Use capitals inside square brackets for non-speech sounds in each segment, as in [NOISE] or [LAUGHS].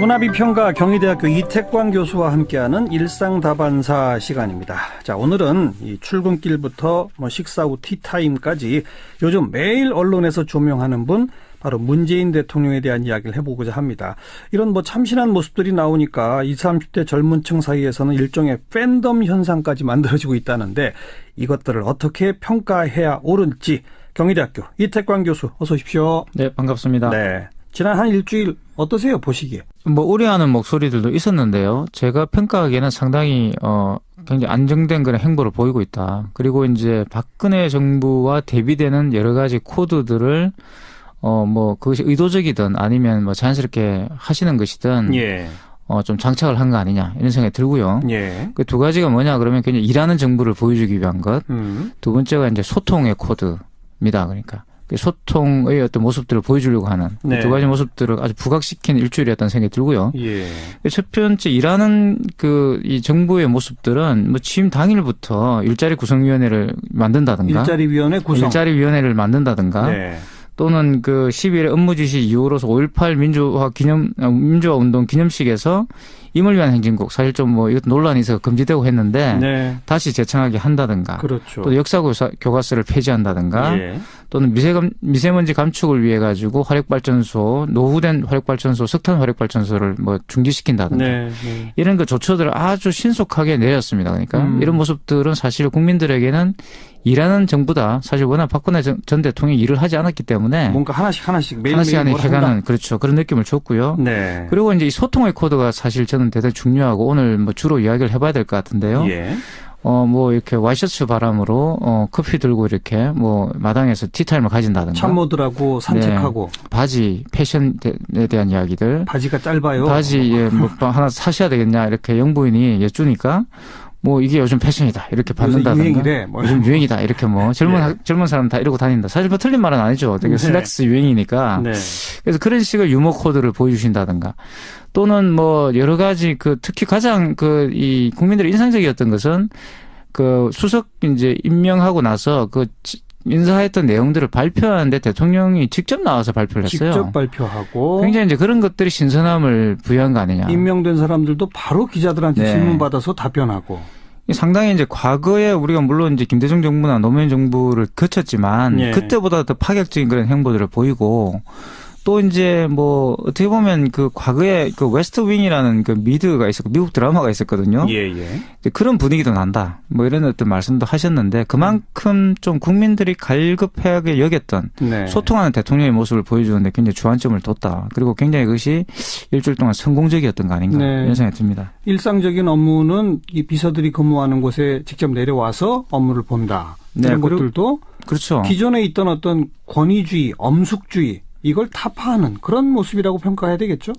문화비평가 경희대학교 이태광 교수와 함께하는 일상다반사 시간입니다. 자, 오늘은 이 출근길부터 뭐 식사 후 티타임까지 요즘 매일 언론에서 조명하는 분 바로 문재인 대통령에 대한 이야기를 해보고자 합니다. 이런 뭐 참신한 모습들이 나오니까 20, 30대 젊은 층 사이에서는 일종의 팬덤 현상까지 만들어지고 있다는데 이것들을 어떻게 평가해야 옳을지 경희대학교 이태광 교수 어서 오십시오. 네, 반갑습니다. 네. 지난 한 일주일 어떠세요 보시기에? 뭐 우려하는 목소리들도 있었는데요. 제가 평가하기에는 상당히 어 굉장히 안정된 그런 행보를 보이고 있다. 그리고 이제 박근혜 정부와 대비되는 여러 가지 코드들을 어 뭐 그것이 의도적이든 아니면 뭐 자연스럽게 하시는 것이든 예. 어 좀 장착을 한 거 아니냐 이런 생각이 들고요. 예. 그 두 가지가 뭐냐 그러면 그냥 일하는 정부를 보여주기 위한 것. 음. 두 번째가 이제 소통의 코드입니다. 그러니까 그 소통의 어떤 모습들을 보여주려고 하는 그 네. 두 가지 모습들을 아주 부각시킨 일주일이었다는 생각이 들고요. 예. 첫 번째 일하는 그 이 정부의 모습들은 뭐 취임 당일부터 일자리 구성위원회를 만든다든가 일자리 위원회 구성. 위원회를 만든다든가 네. 또는 그 12일의 업무 지시 이후로서 5.18 민주화 기념 아, 민주화 운동 기념식에서 임을 위한 행진곡 사실 좀 뭐 이것 논란이 있어 금지되고 했는데 네. 다시 재창하게 한다든가 그렇죠. 또 역사 교과서를 폐지한다든가 예. 또는 미세감, 미세먼지 감축을 위해 가지고 화력발전소 노후된 화력발전소 석탄 화력발전소를 뭐 중지시킨다든가 네. 네. 이런 그 조처들을 아주 신속하게 내렸습니다. 그러니까 음. 이런 모습들은 사실 국민들에게는 일하는 정부다. 사실 워낙 박근혜 전, 전 대통령이 일을 하지 않았기 때문에 뭔가 하나씩 하나씩 매일 하나씩 한다. 해가는 그렇죠. 그런 느낌을 줬고요. 네. 그리고 이제 이 소통의 코드가 사실 저는 대단히 중요하고 오늘 뭐 주로 이야기를 해봐야 될 것 같은데요. 예. 어, 뭐 이렇게 와이셔츠 바람으로 어, 커피 들고 이렇게 뭐 마당에서 티타임을 가진다든가 참모들하고 산책하고 바지 패션에 대한 이야기들 바지가 짧아요. 바지에 뭐 [LAUGHS] 하나 사셔야 되겠냐 이렇게 영부인이 여쭈니까 뭐 이게 요즘 패션이다 이렇게 받는다든가 유행이래. 뭐. 요즘 유행이다 이렇게 뭐 젊은 네. 학- 젊은 사람 다 이러고 다닌다 사실 뭐 틀린 말은 아니죠 되게 네. 슬랙스 유행이니까 네. 그래서 그런 식의 유머 코드를 보여주신다든가 또는 뭐 여러 가지 그 특히 가장 그 이 국민들의 인상적이었던 것은 그 수석 이제 임명하고 나서 그 지- 인사했던 내용들을 발표하는데 대통령이 직접 나와서 발표를 했어요. 직접 발표하고 굉장히 이제 그런 것들이 신선함을 부여한 거 아니냐. 임명된 사람들도 바로 기자들한테 네. 질문 받아서 답변하고. 상당히 이제 과거에 우리가 물론 이제 김대중 정부나 노무현 정부를 거쳤지만 예. 그때보다 더 파격적인 그런 행보들을 보이고 또 이제 뭐 어떻게 보면 그 과거에 그 웨스트 윙이라는 그 미드가 있었고 미국 드라마가 있었거든요. 예, 예. 그런 분위기도 난다. 뭐 이런 어떤 말씀도 하셨는데 그만큼 좀 국민들이 갈급하게 여겼던 네. 소통하는 대통령의 모습을 보여주는데 굉장히 주안점을 뒀다. 그리고 굉장히 그것이 일주일 동안 성공적이었던 거 아닌가 네. 이런 생각이 듭니다. 일상적인 업무는 이 비서들이 근무하는 곳에 직접 내려와서 업무를 본다. 네, 이런 그리고- 것들도 그렇죠. 기존에 있던 어떤 권위주의, 엄숙주의 이걸 타파하는 그런 모습이라고 평가해야 되겠죠?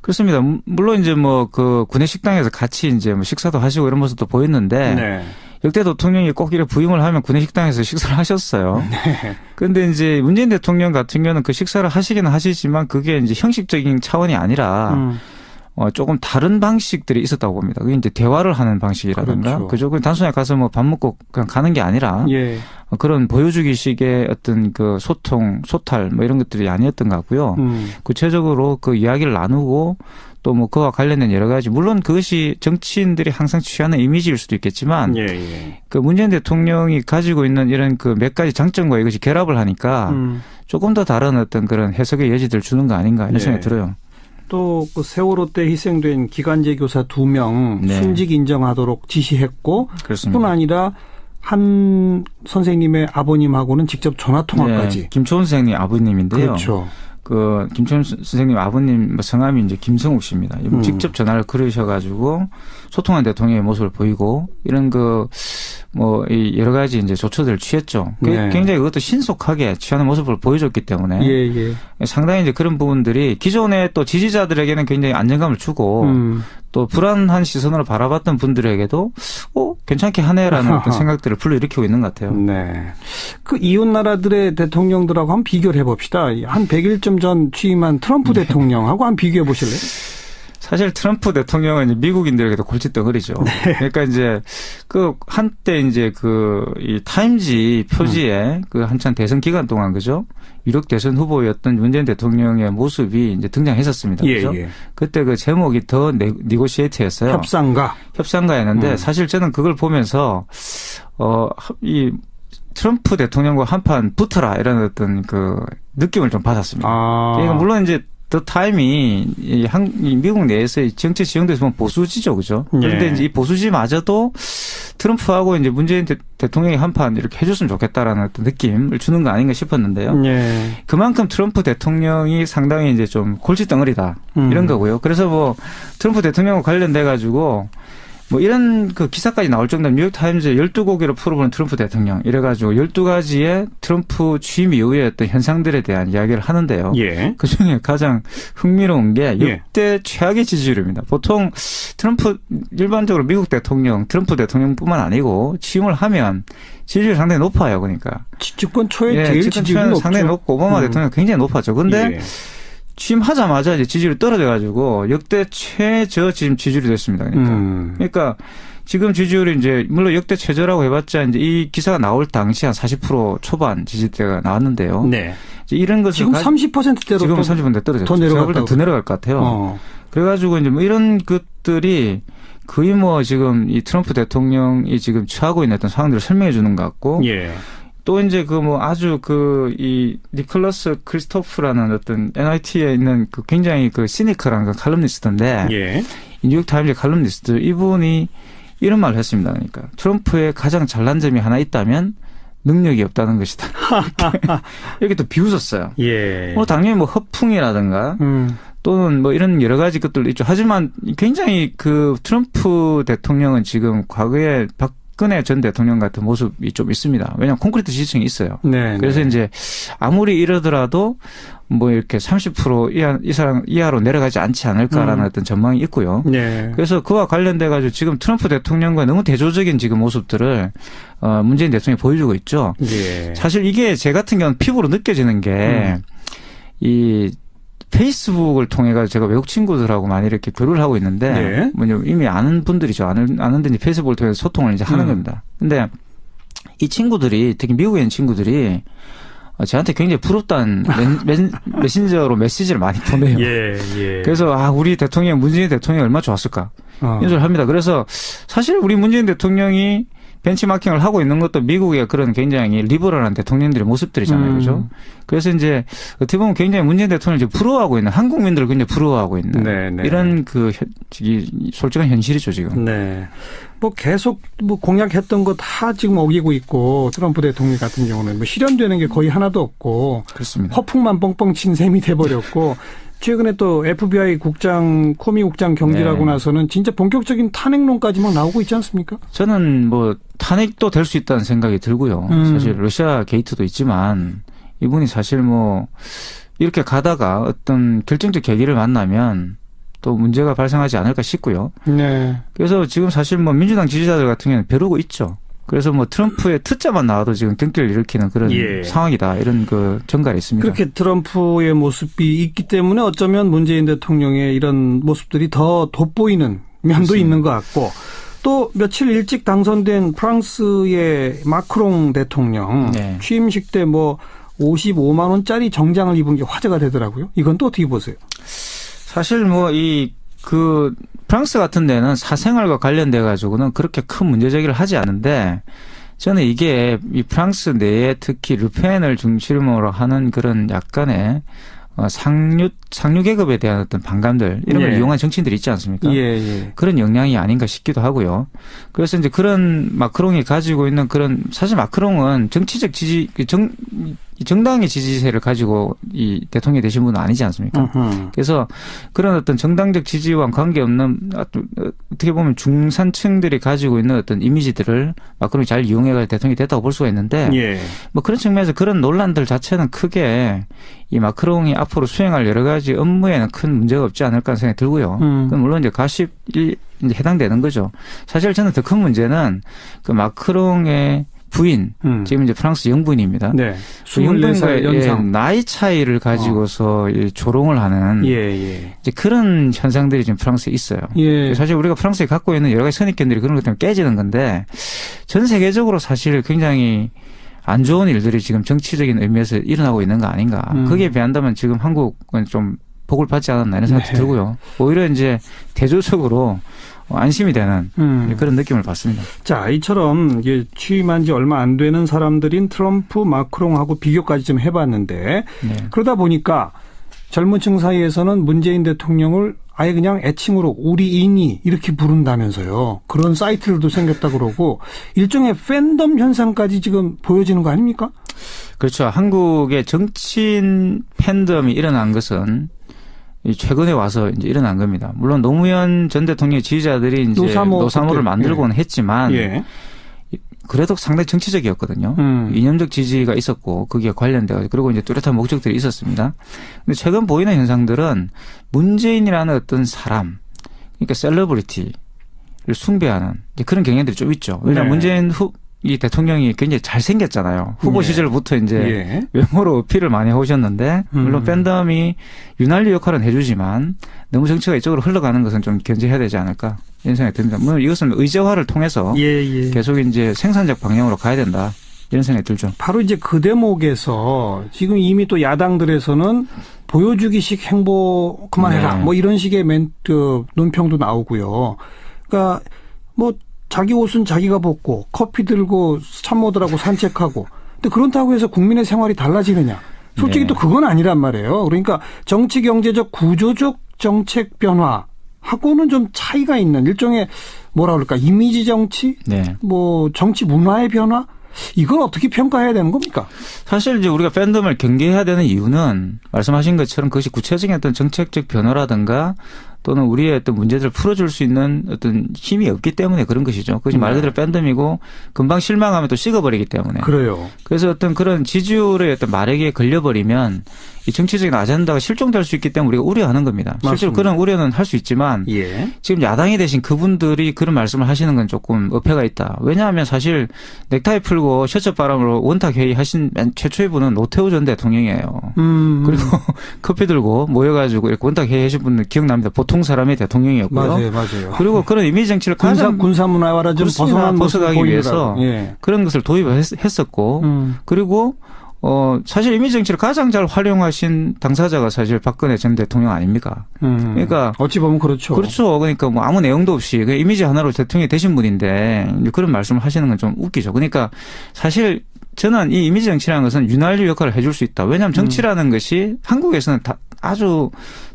그렇습니다. 물- 물론 이제 뭐 그 군내 식당에서 같이 이제 뭐 식사도 하시고 이런 모습도 보였는데 네. 역대 대통령이 꼭 이렇게 부임을 하면 군내 식당에서 [LAUGHS] 식사를 하셨어요. 네. 그런데 이제 문재인 대통령 같은 경우는 그 식사를 하시기는 하시지만 그게 이제 형식적인 차원이 아니라 음. 어, 조금 다른 방식들이 있었다고 봅니다. 그게 이제 대화를 하는 방식이라든가 그렇죠. 그죠? 그 단순히 가서 뭐 밥 먹고 그냥 가는 게 아니라 예. 어, 그런 보여주기식의 어떤 그 소통, 소탈 뭐 이런 것들이 아니었던 것 같고요. 음. 구체적으로 그 이야기를 나누고 또 뭐 그와 관련된 여러 가지 물론 그것이 정치인들이 항상 취하는 이미지일 수도 있겠지만 예, 예. 그 문재인 대통령이 가지고 있는 이런 그 몇 가지 장점과 이것이 결합을 하니까 음. 조금 더 다른 어떤 그런 해석의 여지들을 주는 거 아닌가 이런 예. 생각이 들어요. 또 그 세월호 때 희생된 기간제 교사 두명 네. 순직 인정하도록 지시했고 그렇습니다. 뿐 아니라 한 선생님의 아버님하고는 직접 전화 통화까지. 네, 김초은 선생님 아버님인데요. 그렇죠. 그 김초은 선생님 아버님 뭐 성함이 이제 김성욱 씨입니다. 음. 직접 전화를 걸으셔가지고 소통한 대통령의 모습을 보이고 이런 그뭐이 여러 가지 이제 조처들을 취했죠. 그 네. 굉장히 그것도 신속하게 취하는 모습을 보여줬기 때문에 예, 예. 상당히 이제 그런 부분들이 기존의 또 지지자들에게는 굉장히 안정감을 주고 음. 또 불안한 시선으로 바라봤던 분들에게도 어 괜찮게 하네라는 [LAUGHS] 어떤 생각들을 불러일으키고 있는 것 같아요. 네. 그 이웃 나라들의 대통령들하고 한번 비교를 해봅시다. 한 100일쯤 전 취임한 트럼프 네. 대통령하고 한번 비교해 보실래요? 사실 트럼프 대통령은 미국인들에게도 골칫덩어리죠. 그러니까 이제 그 한때 이제 그 이 타임지 표지에 그 한참 대선 기간 동안 그죠? 유력 대선 후보였던 문재인 대통령의 모습이 이제 등장했었습니다. 예, 그죠? 예. 그때 그 제목이 더 네, 니고시에이트였어요. 협상가. 협상가였는데 음. 사실 저는 그걸 보면서 어이 트럼프 대통령과 한판 붙어라 이런 어떤 그 느낌을 좀 받았습니다. 아. 그러니까 물론 이제 더 타임이 이 한, 이 미국 내에서의 정치 지형도에서 보면 보수지죠, 그죠? 그런데 예. 이제 이 보수지마저도 트럼프하고 이제 문재인 대, 대통령이 한 판 이렇게 해줬으면 좋겠다라는 어떤 느낌을 주는 거 아닌가 싶었는데요. 예. 그만큼 트럼프 대통령이 상당히 이제 좀 골칫덩어리다 음. 이런 거고요. 그래서 뭐 트럼프 대통령과 관련돼 가지고 뭐 이런 그 기사까지 나올 정도면 뉴욕 타임즈 12곡기로 풀어보는 트럼프 대통령 이래 가지고 12가지의 트럼프 취임 이후의 어떤 현상들에 대한 이야기를 하는데요. 예. 그 중에 가장 흥미로운 게 예. 역대 최악의 지지율입니다. 보통 트럼프 일반적으로 미국 대통령, 트럼프 대통령뿐만 아니고 취임을 하면 지지율이 상당히 높아요. 그러니까 집권 초에 예, 제일 집권 높죠. 상당히 높고 오바마 음. 대통령 굉장히 높았죠. 근데 예. 취임하자마자 이제 지지율이 떨어져가지고 역대 최저 지금 지지율이 됐습니다. 그러니까. 음. 그러니까 지금 지지율이 이제 물론 역대 최저라고 해봤자 이제 이 기사가 나올 당시 한 40% 초반 지지대가 나왔는데요. 네. 이런 것을 지금 가- 30%대로 지금 30분대 떨어졌죠. 더 내려갔다고 볼땐더 내려갈 것 같아요. 어. 그래가지고 이제 뭐 이런 것들이 거의 뭐 지금 이 트럼프 대통령이 지금 처하고 있는 어떤 상황들을 설명해 주는 것 같고 예. 또 이제 그 뭐 아주 그 이 니클러스 크리스토프라는 어떤 NIT에 있는 그 굉장히 그 시니컬한 그 칼럼니스트인데 예. 이 뉴욕 타임즈 칼럼니스트 이분이 이런 말을 했습니다. 그러니까 트럼프의 가장 잘난 점이 하나 있다면 능력이 없다는 것이다. 이렇게, [LAUGHS] 이렇게 또 비웃었어요. 예. 뭐 당연히 뭐 허풍이라든가 음. 또는 뭐 이런 여러 가지 것들도 있죠. 하지만 굉장히 그 트럼프 대통령은 지금 과거에 박 근혜 전 대통령 같은 모습이 좀 있습니다. 왜냐하면 콘크리트 지지층이 있어요. 네. 그래서 네. 이제 아무리 이러더라도 뭐 이렇게 30% 이하, 이상 이하로 내려가지 않지 않을까라는 음. 어떤 전망이 있고요. 네. 그래서 그와 관련돼 가지고 지금 트럼프 대통령과 너무 대조적인 지금 모습들을 어 문재인 대통령이 보여주고 있죠. 예. 사실 이게 제 같은 경우는 피부로 느껴지는 게이 페이스북을 통해 가지고 제가 외국 친구들하고 많이 이렇게 교류를 하고 있는데 네. 뭐냐 이미 아는 분들이죠. 아는 아는데 이제 페이스북을 통해서 소통을 이제 하는 음. 겁니다. 근데 이 친구들이 특히 미국에 있는 친구들이 어, 저한테 굉장히 부럽다는 맨- [LAUGHS] 맨- 메신저로 메시지를 많이 보내요. 예. 예. 그래서 아 우리 대통령 문재인 대통령이 얼마나 좋았을까 어. 이런 소리를 합니다. 그래서 사실 우리 문재인 대통령이 벤치마킹을 하고 있는 것도 미국의 그런 굉장히 리버럴한 대통령들의 모습들이잖아요. 음. 그죠? 그래서 이제 어떻게 보면 굉장히 문재인 대통령을 지금 부러워하고 있는 한국민들을 굉장히 부러워하고 있는 네, 네. 이런 그 현, 솔직한 현실이죠, 지금. 네. 뭐 계속 뭐 공약했던 거다 지금 어기고 있고 트럼프 대통령 같은 경우는 뭐 실현되는 게 거의 하나도 없고 그렇습니다. 허풍만 뻥뻥 친 셈이 돼 버렸고 [LAUGHS] 최근에 또 FBI 국장 코미 국장 경질하고 네. 나서는 진짜 본격적인 탄핵론까지 막 나오고 있지 않습니까? 저는 뭐 탄핵도 될 수 있다는 생각이 들고요. 음. 사실 러시아 게이트도 있지만 이분이 사실 뭐 이렇게 가다가 어떤 결정적 계기를 만나면 또 문제가 발생하지 않을까 싶고요. 네. 그래서 지금 사실 뭐 민주당 지지자들 같은 경우는 벼르고 있죠. 그래서 뭐 트럼프의 특자만 나와도 지금 경기를 일으키는 그런 예. 상황이다. 이런 그 전갈이 있습니다. 그렇게 트럼프의 모습이 있기 때문에 어쩌면 문재인 대통령의 이런 모습들이 더 돋보이는 면도 그렇습니다. 있는 것 같고 또 며칠 일찍 당선된 프랑스의 마크롱 대통령 네. 취임식 때 뭐 55만 원짜리 정장을 입은 게 화제가 되더라고요. 이건 또 어떻게 보세요? 사실 뭐 이 그 프랑스 같은 데는 사생활과 관련돼 가지고는 그렇게 큰 문제 제기를 하지 않는데 저는 이게 이 프랑스 내에 특히 르펜을 중심으로 하는 그런 약간의 어, 상류 상류 계급에 대한 어떤 반감들 이런 걸 예. 이용한 정치인들이 있지 않습니까? 예, 예. 그런 영향이 아닌가 싶기도 하고요. 그래서 이제 그런 마크롱이 가지고 있는 그런 사실 마크롱은 정치적 지지 그정 정당의 지지세를 가지고 이 대통령이 되신 분은 아니지 않습니까? 음흠. 그래서 그런 어떤 정당적 지지와 관계없는 어떻게 보면 중산층들이 가지고 있는 어떤 이미지들을 마크롱이 잘 이용해가 대통령이 됐다고 볼 수가 있는데 예. 뭐 그런 측면에서 그런 논란들 자체는 크게 이 마크롱이 앞으로 수행할 여러 가지 업무에는 큰 문제가 없지 않을까 하는 생각이 들고요. 음. 그건 물론 이제 가십이 이제 해당되는 거죠. 사실 저는 더 큰 문제는 그 마크롱의 부인, 음. 지금 이제 프랑스 영부인입니다. 네. 그 영부인과 24살 예, 연상. 나이 차이를 가지고서 이 조롱을 하는 예, 예. 이제 그런 현상들이 지금 프랑스에 있어요. 예. 사실 우리가 프랑스에 갖고 있는 여러 가지 선입견들이 그런 것 때문에 깨지는 건데 전 세계적으로 사실 굉장히 안 좋은 일들이 지금 정치적인 의미에서 일어나고 있는 거 아닌가. 음. 거기에 비한다면 지금 한국은 좀 복을 받지 않았나 이런 생각이 네. 들고요. 오히려 이제 대조적으로 안심이 되는 음. 그런 느낌을 받습니다. 자, 이처럼 취임한 지 얼마 안 되는 사람들인 트럼프, 마크롱하고 비교까지 좀 해봤는데 네. 그러다 보니까 젊은 층 사이에서는 문재인 대통령을 아예 그냥 애칭으로 우리 인이 이렇게 부른다면서요. 그런 사이트들도 생겼다 그러고 일종의 팬덤 현상까지 지금 보여지는 거 아닙니까? 그렇죠. 한국의 정치인 팬덤이 일어난 것은 이 최근에 와서 이제 일어난 겁니다. 물론 노무현 전 대통령의 지지자들이 이제 노사모 노사모, 를 그때, 만들고는 했지만 예. 그래도 상당히 정치적이었거든요. 음. 이념적 지지가 있었고 거기에 관련돼 그리고 이제 뚜렷한 목적들이 있었습니다. 근데 최근 보이는 현상들은 문재인이라는 어떤 사람, 그러니까 셀러브리티를 숭배하는 그런 경향들이 좀 있죠. 왜냐하면 네. 문재인 후, 이 대통령이 굉장히 잘생겼잖아요. 후보 예. 시절부터 이제 예. 외모로 어필을 많이 해오셨는데 물론 음. 팬덤이 윤활유 역할은 해주지만 너무 정치가 이쪽으로 흘러가는 것은 좀 견제해야 되지 않을까 이런 생각이 듭니다. 물론 이것은 의제화를 통해서 예, 예. 계속 이제 생산적 방향으로 가야 된다 이런 생각이 들죠. 바로 이제 그 대목에서 지금 이미 또 야당들에서는 보여주기식 행보 그만해라 네. 뭐 이런 식의 멘 트 논평도 나오고요. 그러니까 뭐 자기 옷은 자기가 벗고 커피 들고 참모들하고 산책하고 근데 그렇다고 해서 국민의 생활이 달라지느냐? 솔직히 네. 또 그건 아니란 말이에요. 그러니까 정치 경제적 구조적 정책 변화 하고는 좀 차이가 있는 일종의 뭐라 그럴까 이미지 정치 네. 뭐 정치 문화의 변화 이걸 어떻게 평가해야 되는 겁니까? 사실 이제 우리가 팬덤을 경계해야 되는 이유는 말씀하신 것처럼 그것이 구체적인 어떤 정책적 변화라든가 또는 우리의 어떤 문제들을 풀어줄 수 있는 어떤 힘이 없기 때문에 그런 것이죠. 그것이 말 네. 그대로 팬덤이고 금방 실망하면 또 식어버리기 때문에. 그래요. 그래서 어떤 그런 지지율의 어떤 마력에 걸려버리면 이 정치적인 아젠다가 실종될 수 있기 때문에 우리가 우려하는 겁니다. 실제로 맞습니다. 그런 우려는 할 수 있지만 예. 지금 야당이 되신 그분들이 그런 말씀을 하시는 건 조금 어폐가 있다. 왜냐하면 사실 넥타이 풀고 셔츠 바람으로 원탁 회의 하신 맨 최초의 분은 노태우 전 대통령이에요. 음. 그리고 [LAUGHS] 커피 들고 모여가지고 이렇게 원탁 회의 하신 분들 기억납니다. 보통 사람이 대통령이었고요. 맞아요, 맞아요. 그리고 그런 이미지 정치를 군사 군사 문화와라 좀. 벗어난 보이느라고. 위해서 예. 그런 것을 도입했었고 음. 그리고 어 사실 이미지 정치를 가장 잘 활용하신 당사자가 사실 박근혜 전 대통령 아닙니까? 음. 그러니까 어찌 보면 그렇죠. 그렇죠. 그러니까 뭐 아무 내용도 없이 그 이미지 하나로 대통령이 되신 분인데 그런 말씀을 하시는 건 좀 웃기죠. 그러니까 사실 저는 이 이미지 정치라는 것은 윤활유 역할을 해줄 수 있다. 왜냐하면 정치라는 것이 한국에서는 다 아주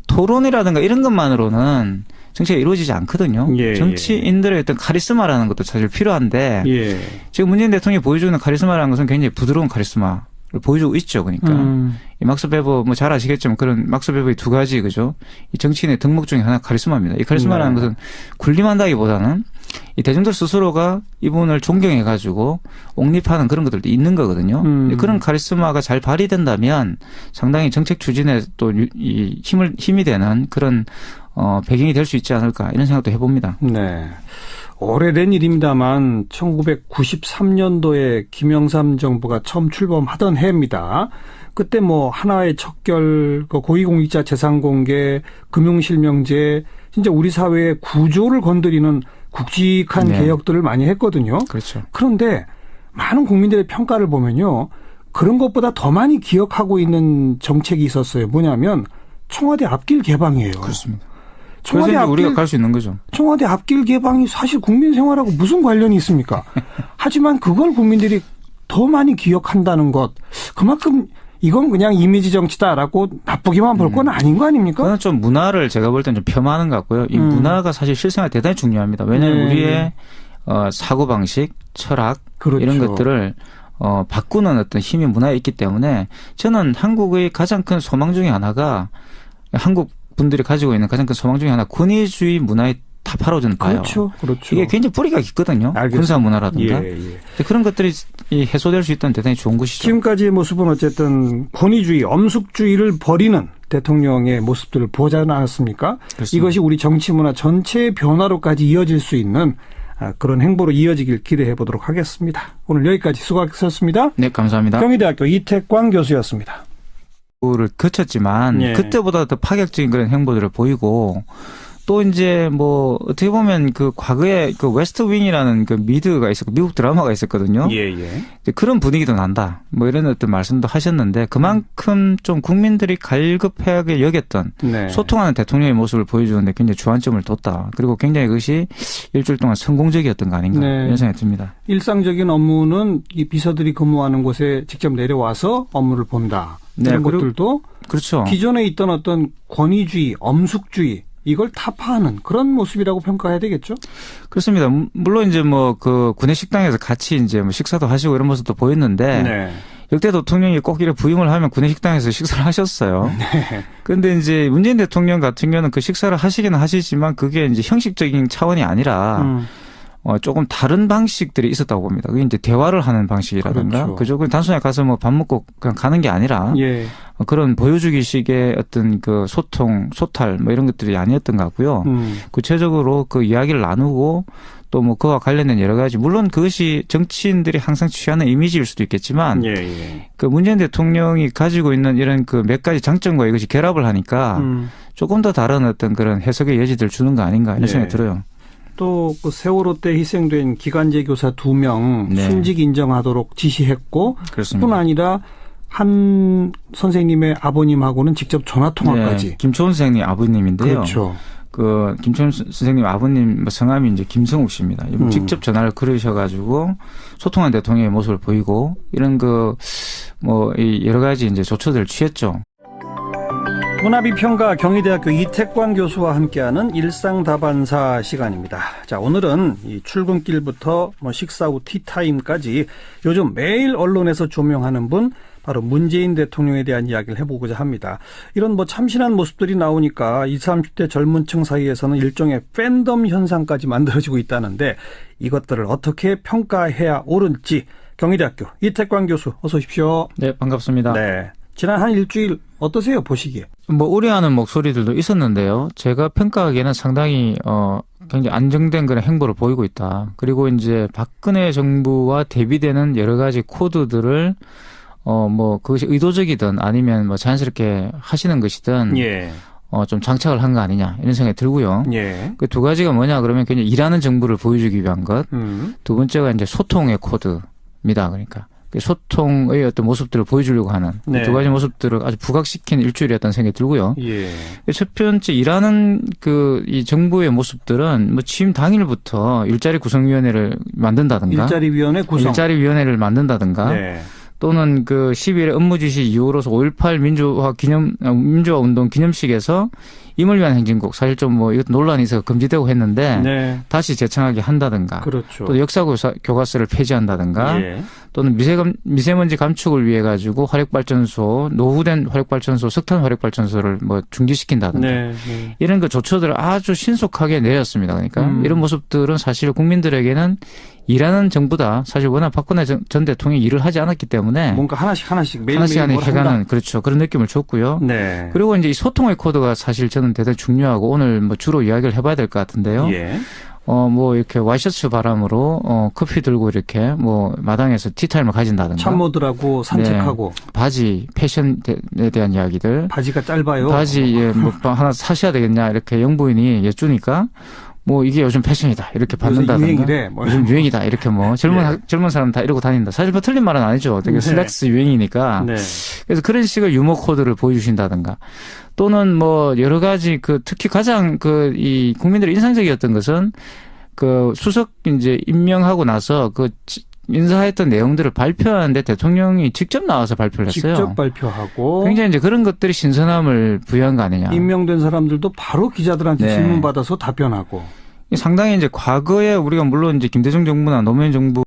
토론이라든가 이런 것만으로는 정치가 이루어지지 않거든요. 예, 정치인들의 어떤 카리스마라는 것도 사실 필요한데 예. 지금 문재인 대통령이 보여주는 카리스마라는 것은 굉장히 부드러운 카리스마를 보여주고 있죠. 그러니까 음. 이 막스 베버 뭐 잘 아시겠지만 그런 막스 베버의 두 가지 그죠? 이 정치인의 덕목 중에 하나 카리스마입니다. 이 카리스마라는 네. 것은 군림한다기보다는 이 대중들 스스로가 이분을 존경해 가지고 옹립하는 그런 것들도 있는 거거든요. 음. 그런 카리스마가 잘 발휘된다면 상당히 정책 추진에 또 이 힘을 힘이 되는 그런 어 배경이 될 수 있지 않을까 이런 생각도 해봅니다. 네. 오래된 일입니다만 1993년도에 김영삼 정부가 처음 출범하던 해입니다. 그때 뭐 하나의 척결, 그 고위공직자 재산 공개, 금융실명제, 진짜 우리 사회의 구조를 건드리는 굵직한 네. 개혁들을 많이 했거든요. 그렇죠. 그런데 많은 국민들의 평가를 보면요. 그런 것보다 더 많이 기억하고 있는 정책이 있었어요. 뭐냐면 청와대 앞길 개방이에요. 그렇습니다. 청와대 앞길 우리가 갈 수 있는 거죠. 청와대 앞길 개방이 사실 국민 생활하고 무슨 관련이 있습니까? [LAUGHS] 하지만 그걸 국민들이 더 많이 기억한다는 것, 그만큼 이건 그냥 이미지 정치다라고 나쁘게만 볼건 아닌 거 아닙니까? 그건 좀 문화를 제가 볼 땐 좀 폄하하는 것 같고요. 이 음. 문화가 사실 실생활 대단히 중요합니다. 왜냐하면 네. 우리의 어, 사고 방식, 철학 그렇죠. 이런 것들을 어, 바꾸는 어떤 힘이 문화에 있기 때문에 저는 한국의 가장 큰 소망 중에 하나가 한국 분들이 가지고 있는 가장 큰 소망 중에 하나 권위주의 문화의 타파로 저는 봐요. 그렇죠, 그렇죠. 이게 굉장히 뿌리가 깊거든요. 알겠습니다. 군사 문화라든가. 예, 예. 그런 것들이 이 해소될 수 있다면 대단히 좋은 것이죠. 지금까지의 모습은 어쨌든 권위주의, 엄숙주의를 버리는 대통령의 모습들을 보지 않았습니까? 그렇습니다. 이것이 우리 정치 문화 전체의 변화로까지 이어질 수 있는 아, 그런 행보로 이어지길 기대해 보도록 하겠습니다. 오늘 여기까지 수고하셨습니다. 네, 감사합니다. 경희대학교 이태광 교수였습니다. 를 거쳤지만 예. 그때보다 더 파격적인 그런 행보들을 보이고 또 이제 뭐 어떻게 보면 그 과거에 그 웨스트 윙이라는 그 미드가 있었고 미국 드라마가 있었거든요. 예, 예. 그런 분위기도 난다. 뭐 이런 어떤 말씀도 하셨는데 그만큼 좀 국민들이 갈급하게 여겼던 네. 소통하는 대통령의 모습을 보여주는데 굉장히 주안점을 뒀다. 그리고 굉장히 그것이 일주일 동안 성공적이었던 거 아닌가 네. 이런 생각이 듭니다. 일상적인 업무는 이 비서들이 근무하는 곳에 직접 내려와서 업무를 본다. 네, 이런 그리고- 것들도 그렇죠. 기존에 있던 어떤 권위주의, 엄숙주의 이걸 타파하는 그런 모습이라고 평가해야 되겠죠? 그렇습니다. 물- 물론 이제 뭐 그 군내 식당에서 같이 이제 뭐 식사도 하시고 이런 모습도 보였는데 네. 역대 대통령이 꼭 이렇게 부임을 하면 군내 식당에서 식사를 하셨어요. 네. 그런데 이제 문재인 대통령 같은 경우는 그 식사를 하시기는 하시지만 그게 이제 형식적인 차원이 아니라 음. 어, 조금 다른 방식들이 있었다고 봅니다. 그게 이제 대화를 하는 방식이라든가 그렇죠. 그죠? 그 단순히 가서 뭐 밥 먹고 그냥 가는 게 아니라 예. 어, 그런 보여주기식의 어떤 그 소통, 소탈 뭐 이런 것들이 아니었던 것 같고요. 음. 구체적으로 그 이야기를 나누고 또 뭐 그와 관련된 여러 가지 물론 그것이 정치인들이 항상 취하는 이미지일 수도 있겠지만 예, 예. 그 문재인 대통령이 가지고 있는 이런 그 몇 가지 장점과 이것이 결합을 하니까 음. 조금 더 다른 어떤 그런 해석의 여지들을 주는 거 아닌가 이런 예. 생각이 들어요. 또 그 세월호 때 희생된 기간제 교사 두명 네. 순직 인정하도록 지시했고 그렇습니다. 뿐 아니라 한 선생님의 아버님하고는 직접 전화 통화까지. 네, 김초은 선생님 아버님인데요. 그렇죠. 그 김초은 선생님 아버님 뭐 성함이 이제 김성욱 씨입니다. 음. 직접 직접 전화를 걸으셔가지고 소통한 대통령의 모습을 보이고 이런 그 뭐 여러 가지 이제 조처들을 취했죠. 문화비 평가 경희대학교 이태광 교수와 함께하는 일상 다반사 시간입니다. 자, 오늘은 이 출근길부터 뭐 식사 후 티타임까지 요즘 매일 언론에서 조명하는 분 바로 문재인 대통령에 대한 이야기를 해보고자 합니다. 이런 뭐 참신한 모습들이 나오니까 20, 30대 젊은 층 사이에서는 일종의 팬덤 현상까지 만들어지고 있다는데 이것들을 어떻게 평가해야 옳은지 경희대학교 이태광 교수 어서 오십시오. 네, 반갑습니다. 네. 지난 한 일주일 어떠세요 보시기에? 뭐 우려하는 목소리들도 있었는데요. 제가 평가하기에는 상당히 어 굉장히 안정된 그런 행보를 보이고 있다. 그리고 이제 박근혜 정부와 대비되는 여러 가지 코드들을 어 뭐 그것이 의도적이든 아니면 뭐 자연스럽게 하시는 것이든 예. 어좀 장착을 한 거 아니냐 이런 생각이 들고요. 예. 그 두 가지가 뭐냐 그러면 그냥 일하는 정부를 보여주기 위한 것. 음. 두 번째가 이제 소통의 코드입니다. 그러니까 그 소통의 어떤 모습들을 보여주려고 하는 그 네. 두 가지 모습들을 아주 부각시킨 일주일이었다는 생각이 들고요. 예. 첫 번째 일하는 그 이 정부의 모습들은 뭐 취임 당일부터 일자리 구성위원회를 만든다든가 일자리 위원회 구성. 일자리 위원회를 만든다든가 네. 또는 그 12일의 업무 지시 이후로서 5.18 민주화 기념 아, 민주화 운동 기념식에서 임을 위한 행진곡 사실 좀 뭐 이것 논란이 있어서 금지되고 했는데 네. 다시 재청하게 한다든가 그렇죠. 또 역사 교과서를 폐지한다든가 예. 또는 미세감, 미세먼지 감축을 위해 가지고 화력발전소 노후된 화력발전소 석탄 화력발전소를 뭐 중지시킨다든가 네. 네. 이런 그 조처들을 아주 신속하게 내렸습니다. 그러니까 음. 이런 모습들은 사실 국민들에게는 일하는 정부다. 사실 워낙 박근혜 전, 전 대통령이 일을 하지 않았기 때문에 뭔가 하나씩 하나씩 매일 하나씩 뭘 해가는 한다. 그렇죠. 그런 느낌을 줬고요. 네. 그리고 이제 이 소통의 코드가 사실 저는 대단히 중요하고 오늘 뭐 주로 이야기를 해봐야 될 것 같은데요. 예. 어, 뭐 이렇게 와이셔츠 바람으로 어, 커피 들고 이렇게 뭐 마당에서 티타임을 가진다든가. 참모들하고 산책하고. 바지 패션에 대한 이야기들. 바지가 짧아요. 바지 예, 뭐 하나 사셔야 되겠냐 이렇게 영부인이 예 주니까 뭐 이게 요즘 패션이다 이렇게 받는다든가 유행이래. 뭐. 요즘 유행이다 이렇게 뭐 [LAUGHS] 젊은 예. 학- 젊은 사람 다 이러고 다닌다 사실 뭐 틀린 말은 아니죠 되게 네. 슬랙스 유행이니까 네. 그래서 그런 식의 유머 코드를 보여주신다든가 또는 뭐 여러 가지 그 특히 가장 그 이 국민들의 인상적이었던 것은 그 수석 이제 임명하고 나서 그 지- 인사했던 내용들을 발표하는데 대통령이 직접 나와서 발표를 했어요. 직접 발표하고 굉장히 이제 그런 것들이 신선함을 부여한 거 아니냐. 임명된 사람들도 바로 기자들한테 네. 질문 받아서 답변하고 상당히 이제 과거에 우리가 물론 이제 김대중 정부나 노무현 정부